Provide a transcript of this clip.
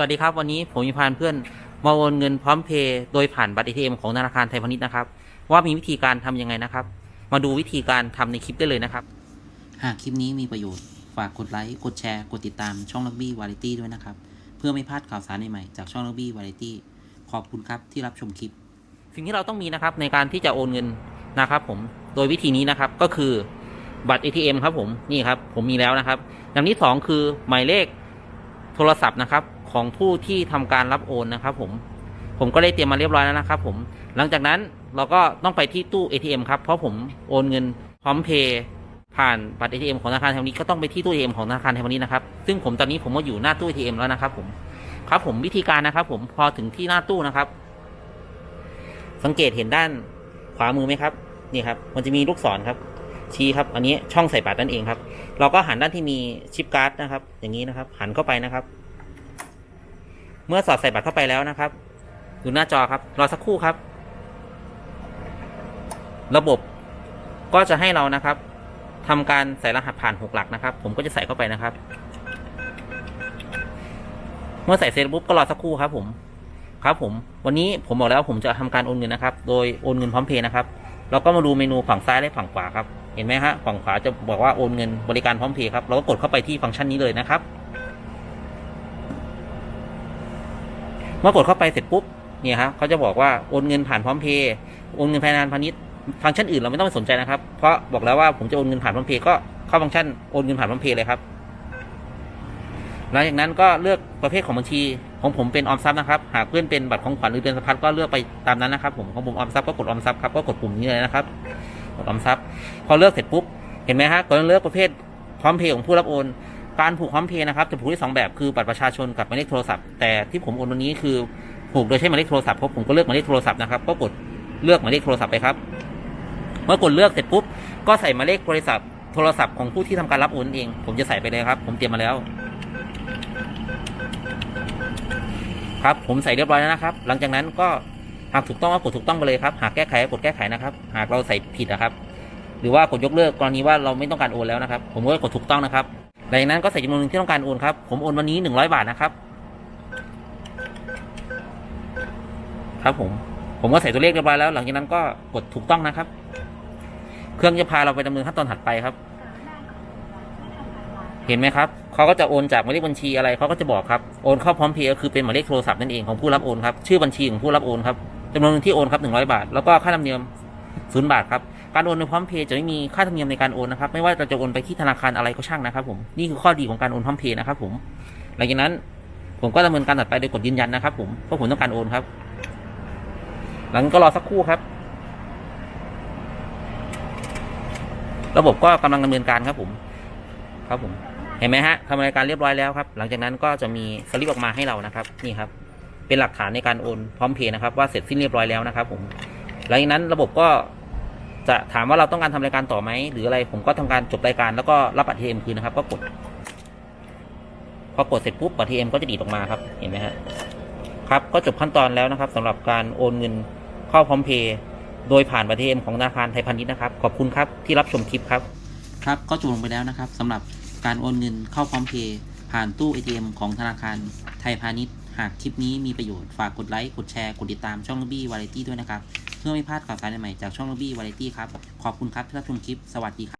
วัสดีครับวันนี้ผมมีพานเพื่อนมาโอนเงินพร้อมเพย์โดยผ่านบัตร ATM ของธนาคารไทยพาณิชย์นะครับ ว่ามีวิธีการทำยังไงนะครับ มาดูวิธีการทำในคลิปได้เลยนะครับ หากคลิปนี้มีประโยชน์ ฝากกดไลค์กดแชร์กดติดตามช่องลักบี้วาไรตี้ด้วยนะครับ เพื่อไม่พลาดข่าวสารใหม่ๆจากช่องลักบี้วาไรตี้ขอบคุณครับที่รับชมคลิป สิ่งที่เราต้องมีนะครับในการที่จะโอนเงินนะครับผมโดยวิธีนี้นะครับก็คือบัตร ATM ครับผมนี่ครับผมมีแล้วนะครับอย่างที่สองคือหมายเลขโทรศัพท์นะครับ ของผู้ที่ทำการรับโอนนะครับ ผม ผมก็ได้เตรียมมาเรียบร้อยแล้วนะครับ ผม หลังจากนั้นเราก็ต้องไปที่ตู้ ATM ครับ เพราะผมโอนเงินพร้อมเพย์ผ่านบัตร ATM ของธนาคารไทยพาณิชย์ก็ต้องไปที่ตู้ ATM ของธนาคารไทยพาณิชย์นะครับ ซึ่งผมตอนนี้ผมก็อยู่หน้าตู้ ATM แล้วนะครับ ผม ครับผมวิธีการนะครับ ผมพอถึงที่หน้าตู้นะครับ สังเกตเห็นด้านขวามือไหมครับ นี่ครับ มันจะมีลูกศรครับ ชี้ครับ อันนี้ช่องใส่บัตรนั่นเองครับ เราก็หันด้านที่มีชิปการ์ดนะครับ อย่างนี้นะครับ หันเข้าไปนะครับ เมื่อสอดใส่บัตรเข้าไปแล้วนะครับ ดูหน้าจอครับ รอสักครู่ครับ ระบบก็จะให้เรานะครับทำการใส่รหัสผ่านหกหลักนะครับ ผมก็จะใส่เข้าไปนะครับ เมื่อใส่เสร็จปุ๊บก็รอสักครู่ครับผม ครับผม วันนี้ผมบอกแล้วผมจะทำการโอนเงินนะครับ โดยโอนเงินพร้อมเพย์นะครับ เราก็มาดูเมนูฝั่งซ้ายและฝั่งขวาครับ เห็นไหมฮะ ฝั่งขวาจะบอกว่าโอนเงินบริการพร้อมเพย์ครับ เราก็กดเข้าไปที่ฟังก์ชันนี้เลยนะครับ เมื่อกดเข้าไปเสร็จปุ๊บเนี่ยครับเขาจะบอกว่าโอนเงินผ่านพร้อมเพย์โอนเงินภายในพาณิชย์ฟังก์ชันอื่นเราไม่ต้องไปสนใจนะครับ เพราะบอกแล้วว่าผมจะโอนเงินผ่านพร้อมเพย์ก็เข้าฟังก์ชันโอนเงินผ่านพร้อมเพย์เลยครับหลังจากนั้นก็เลือกประเภทของบัญชีของผมเป็นออมทรัพย์นะครับหากเพื่อนเป็นบัตรของขวัญหรือเดือนสะพัดก็เลือกไปตามนั้นนะครับ ผมของผมออมทรัพย์ก็กดออมทรัพย์ครับก็กดปุ่มนี้เลยนะครับกดออมทรัพย์ พอเลือกเสร็จปุ๊บเห็นไหมฮะก็เลือกประเภทพร้อมเพย์ของผู้รับโอน การผูกพร้อมเพย์นะครับจะผูกได้สองแบบคือบัตรประชาชนกับหมายเลขโทรศัพท์แต่ที่ผมโอนวันนี้คือผูกโดยใช้หมายเลขโทรศัพท์เพราะผมก็เลือกหมายเลขโทรศัพท์นะครับก็กดเลือกหมายเลขโทรศัพท์ไปครับเมื่อกดเลือกเสร็จปุ๊บก็ใส่หมายเลขบริษัทโทรศัพท์ของผู้ที่ทำการรับโอนเอง ผมจะใส่ไปเลยครับ ผมเตรียมมาแล้ว ครับผมใส่เรียบร้อยแล้วนะครับ หลังจากนั้นก็หากถูกต้องก็กดถูกต้องไปเลยครับ หากแก้ไขก็กดแก้ไขนะครับ หากเราใส่ผิดนะครับ หรือว่ากดยกเลิกกรณีว่าเราไม่ต้องการโอนแล้วนะครับ ผมก็กดถูกต้องนะครับ หลังจากนั้นก็ใส่จำนวนเงินที่ต้องการโอนครับ ผมโอนวันนี้หนึ่งร้อยบาทนะครับ ครับผม ผมก็ใส่ตัวเลขเรียบร้อยแล้ว หลังจากนั้นก็กดถูกต้องนะครับ เครื่องจะพาเราไปดำเนินขั้นตอนถัดไปครับ เห็นไหมครับ เขาก็จะโอนจากหมายเลขบัญชีอะไร เขาก็จะบอกครับ โอนเข้าพร้อมเพย์ก็คือเป็นหมายเลขโทรศัพท์นั่นเองของผู้รับโอนครับ ชื่อบัญชีของผู้รับโอนครับจำนวนเงินที่โอนครับหนึ่งร้อยบาท แล้วก็ค่าธรรมเนียมศูนย์บาทครับ การโอนในพร้อมเพย์จะไม่มีค่าธรรมเนียมในการโอนนะครับไม่ว่าเราจะโอนไปที่ธนาคารอะไรก็ช่างนะครับผมนี่คือข้อดีของการโอนพร้อมเพย์นะครับผมหลังจากนั้นผมก็ดำเนินการถัดไปโดยกดยืนยันนะครับ ผมเพราะผมต้องการโอนครับ หลังก็รอสักครู่ครับ ระบบก็กำลังดำเนินการครับผม ครับผม เห็นไหมฮะทำรายการเรียบร้อยแล้วครับ หลังจากนั้นก็จะมีสลิปออกมาให้เรานะครับ นี่ครับ เป็นหลักฐานในการโอนพร้อมเพย์นะครับ ว่าเสร็จสิ้นเรียบร้อยแล้วนะครับ ผม หลังจากนั้นระบบก็ จะถามว่าเราต้องการทำรายการต่อไหมหรืออะไรผมก็ทำการจบรายการแล้วก็รับบัตรเทมคืนนะครับ ก็กด พอกดเสร็จปุ๊บบัตรเทมก็จะดีดออกมาครับเห็นไหมฮะครับก็จบขั้นตอนแล้วนะครับสำหรับการโอนเงินเข้าพร้อมเพย์โดยผ่านบัตรเทมของธนาคารไทยพาณิชย์นะครับ ขอบคุณครับที่รับชมคลิปครับครับก็จบลงไปแล้วนะครับสำหรับการโอนเงินเข้าพร้อมเพย์ผ่านตู้ ATM ของธนาคารไทยพาณิชย์ หากคลิปนี้มีประโยชน์ฝากกดไลค์กดแชร์กดติดตามช่องบี้วาไรตี้ด้วยนะครับ เพื่อไม่พลาดข่าวสารใหม่ๆจากช่องบี้วาไรตี้ครับ ขอบคุณครับที่รับชมคลิป สวัสดีครับ